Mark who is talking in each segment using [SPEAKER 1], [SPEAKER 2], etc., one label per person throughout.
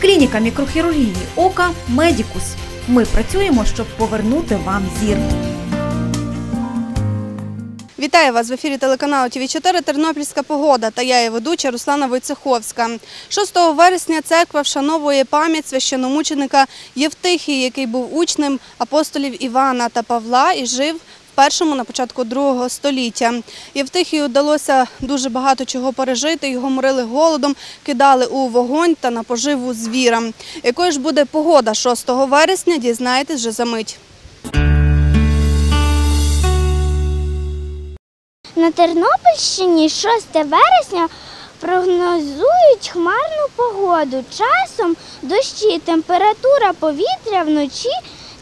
[SPEAKER 1] Клініка мікрохірургії ока Медікус. Ми працюємо, щоб повернути вам зір.
[SPEAKER 2] Вітаю вас в ефірі телеканалу ТВ4 Тернопільська погода та я її ведуча Руслана Войцеховська. 6 вересня церква вшановує пам'ять священомученика Євтихії, який був учнем апостолів Івана та Павла і жив першому на початку другого століття. Євтихію вдалося дуже багато чого пережити. Його морили голодом, кидали у вогонь та на поживу звірам. Якою ж буде погода 6 вересня, дізнаєтесь вже за мить.
[SPEAKER 3] На Тернопільщині 6 вересня прогнозують хмарну погоду. Часом дощі, температура повітря вночі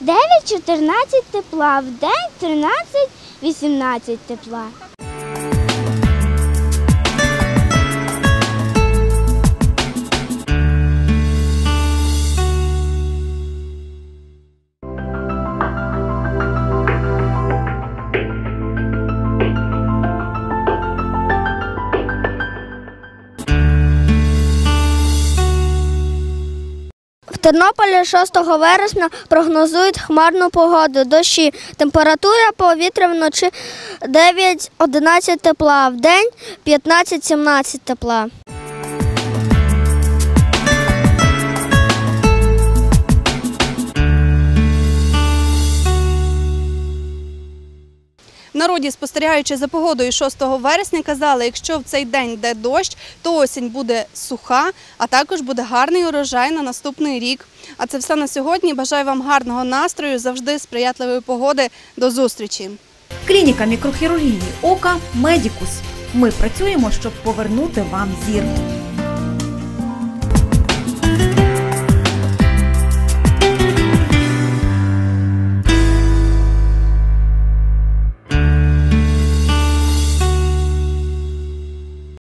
[SPEAKER 3] 9-14 тепла, в день 13-18 тепла. Тернополі 6 вересня прогнозують хмарну погоду, дощі. Температура повітря вночі 9-11 тепла, в день 15-17 тепла.
[SPEAKER 2] Народі, спостерігаючи за погодою 6 вересня, казали, якщо в цей день йде дощ, то осінь буде суха, а також буде гарний урожай на наступний рік. А це все на сьогодні. Бажаю вам гарного настрою, завжди сприятливої погоди. До зустрічі!
[SPEAKER 1] Клініка мікрохірургії ока Медікус. Ми працюємо, щоб повернути вам зір.